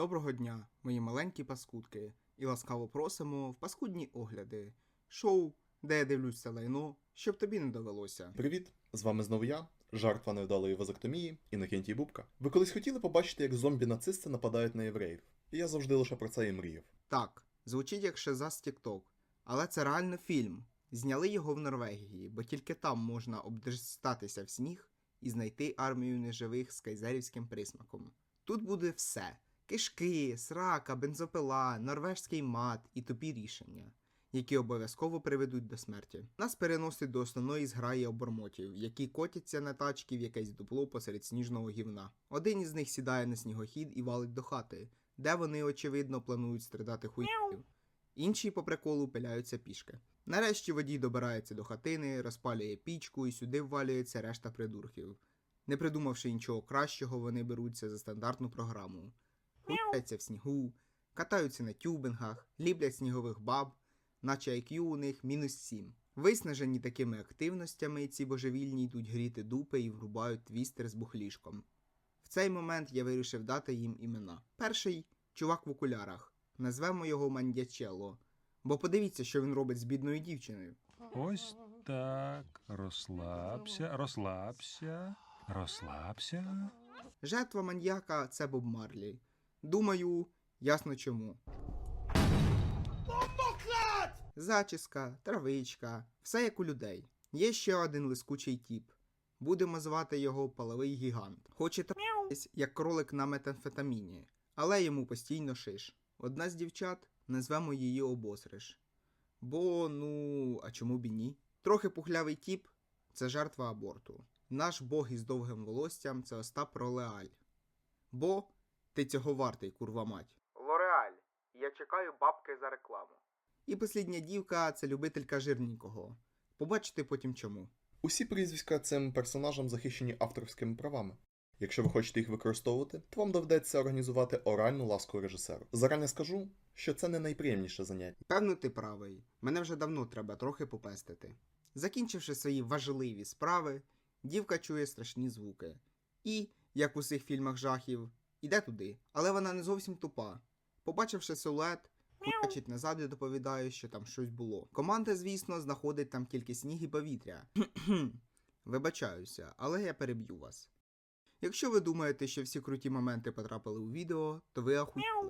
Доброго дня, мої маленькі паскудки, і ласкаво просимо в паскудні огляди. Шоу, де я дивлюсь це лайно, щоб тобі не довелося. Привіт! З вами знову я, жертва невдалої вазоктомії, Інокентій Бубка. Ви колись хотіли побачити, як зомбі-нацисти нападають на євреїв? І я завжди лише про це і мріяв. Так, звучить як шиза з TikTok, але це реально фільм. Зняли його в Норвегії, бо тільки там можна обдерстатися в сніг і знайти армію неживих з кайзерівським присмаком. Тут буде все: кишки, срака, бензопила, норвежський мат і тупі рішення, які обов'язково приведуть до смерті. Нас переносить до основної зграї обормотів, які котяться на тачки в якесь дупло посеред сніжного гівна. Один із них сідає на снігохід і валить до хати, де вони, очевидно, планують страдати хуйню. Інші по приколу пиляються пішки. Нарешті водій добирається до хатини, розпалює пічку і сюди ввалюється решта придурків. Не придумавши нічого кращого, вони беруться за стандартну програму. Хуяться в снігу, катаються на тюбингах, ліплять снігових баб, наче IQ у них мінус 7. Виснажені такими активностями, ці божевільні йдуть гріти дупи і врубають твістер з бухлішком. В цей момент я вирішив дати їм імена. Перший чувак в окулярах. Назвемо його Мандячелло. Бо подивіться, що він робить з бідною дівчиною. Ось так. Розслабся, розслабся, розслабся. Жертва маньяка це Боб Марлі. Думаю, ясно чому. Зачіска, травичка, все як у людей. Є ще один лискучий тіп. Будемо звати його паловий гігант. Хоче тратись, як кролик на метамфетаміні, але йому постійно шиш. Одна з дівчат назвемо її обосриш. Бо, ну, а чому б і ні? Трохи пухлявий тіп це жертва аборту. Наш бог із довгим волоссям це Остап Ролеаль. Бо ти цього вартий, курва мать. Лореаль. Я чекаю бабки за рекламу. І послідня дівка це любителька жирненького. Побачите потім чому. Усі прізвиська цим персонажам захищені авторськими правами. Якщо ви хочете їх використовувати, то вам доведеться організувати оральну ласку режисеру. Зарані скажу, що це не найприємніше заняття. Певно, ти правий. Мене вже давно треба трохи попестити. Закінчивши свої важливі справи, дівка чує страшні звуки. І, як у всіх фільмах жахів, іде туди, але вона не зовсім тупа. Побачивши силует, бачить назад і доповідає, що там щось було. Команда, звісно, знаходить там тільки сніг і повітря. Вибачаюся, але я переб'ю вас. Якщо ви думаєте, що всі круті моменти потрапили у відео, то ви ахуєли.